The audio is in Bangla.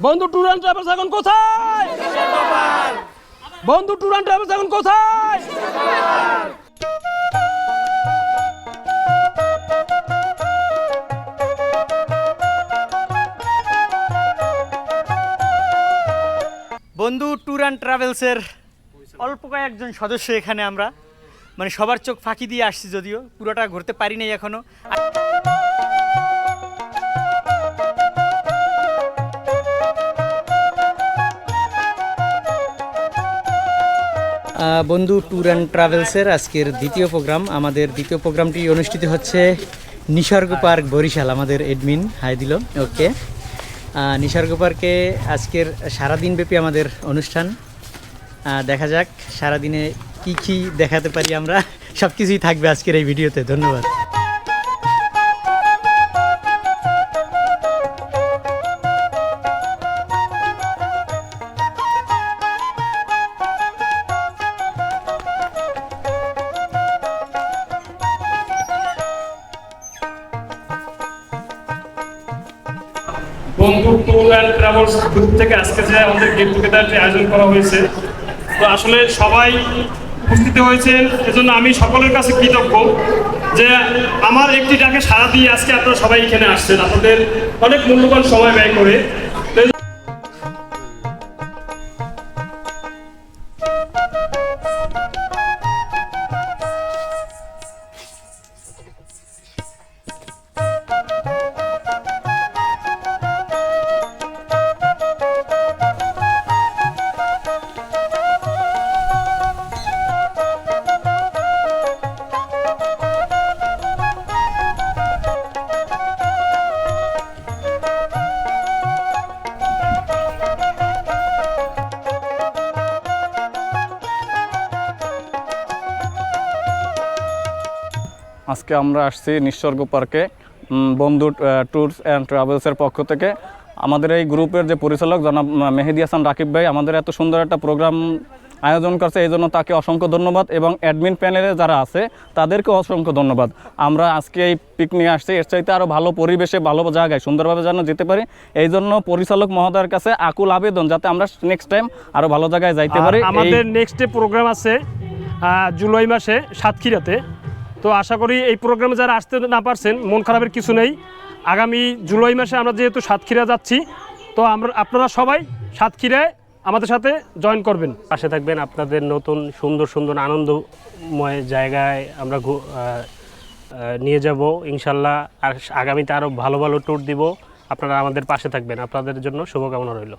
বন্ধু ট্যুর অ্যান্ড ট্রাভেলস এখন কোথায়? বন্ধু ট্যুর অ্যান্ড ট্রাভেলস এখন কোথায়? বন্ধু ট্যুর অ্যান্ড ট্রাভেলসের অল্প কয়েকজন সদস্য এখানে আমরা। মানে সবার চোখ ফাঁকি দিয়ে আসছি যদিও, পুরোটা ঘুরতে পারি নাই এখনও। বন্ধু ট্যুর অ্যান্ড ট্রাভেলসের আজকের দ্বিতীয় প্রোগ্রাম। আমাদের দ্বিতীয় প্রোগ্রামটি অনুষ্ঠিত হচ্ছে নিসর্গ পার্ক বরিশাল, আমাদের এডমিন হাই দিল। ওকে নিসর্গ পার্কে আজকের সারাদিনব্যাপী আমাদের অনুষ্ঠান। দেখা যাক সারাদিনে কি কি দেখাতে পারি আমরা। সব কিছুই থাকবে আজকের এই ভিডিওতে। ধন্যবাদ। ট্যুর অ্যান্ড ট্রাভেলস থেকে আমাদের আয়োজন করা হয়েছে, তো আসলে সবাই এজন্য আমি সকলের কাছে কৃতজ্ঞ যে আমার একটি ডাকে সারা দিয়ে আজকে আপনারা সবাই এখানে আসছেন। আপনাদের অনেক মূল্যবান সময় ব্যয় করে আজকে আমরা আসছি নিঃসর্গ পার্কে বন্ধু ট্যুরস অ্যান্ড ট্রাভেলসের পক্ষ থেকে। আমাদের এই গ্রুপের যে পরিচালক জনাব মেহেদি হাসান রাকিব ভাই আমাদের এত সুন্দর একটা প্রোগ্রাম আয়োজন করছে এই জন্য তাকে অসংখ্য ধন্যবাদ এবং অ্যাডমিন প্যানেলে যারা আছে তাদেরকে অসংখ্য ধন্যবাদ। আমরা আজকে এই পিকনিক আসছি এর চাইতে আরও ভালো পরিবেশে ভালো জায়গায় সুন্দরভাবে যেন যেতে পারি। এই জন্য পরিচালক মহোদয়ের কাছে আকুল আবেদন যাতে আমরা নেক্সট টাইম আরও ভালো জায়গায় যাইতে পারি। আমাদের নেক্সট প্রোগ্রাম আছে জুলাই মাসে সাতক্ষীরাতে। তো আশা করি এই প্রোগ্রামে যারা আসতে না পারছেন, মন খারাপের কিছু নেই। আগামী জুলাই মাসে আমরা যেহেতু সাতক্ষীরা যাচ্ছি, তো আমরা, আপনারা সবাই সাতক্ষীরায় আমাদের সাথে জয়েন করবেন। পাশে থাকবেন আপনাদের নতুন সুন্দর সুন্দর আনন্দময় জায়গায় আমরা নিয়ে যাব। ইনশাল্লাহ আর আগামীতে আরও ভালো ভালো ট্যুর দিব। আপনারা আমাদের পাশে থাকবেন। আপনাদের জন্য শুভকামনা রইল।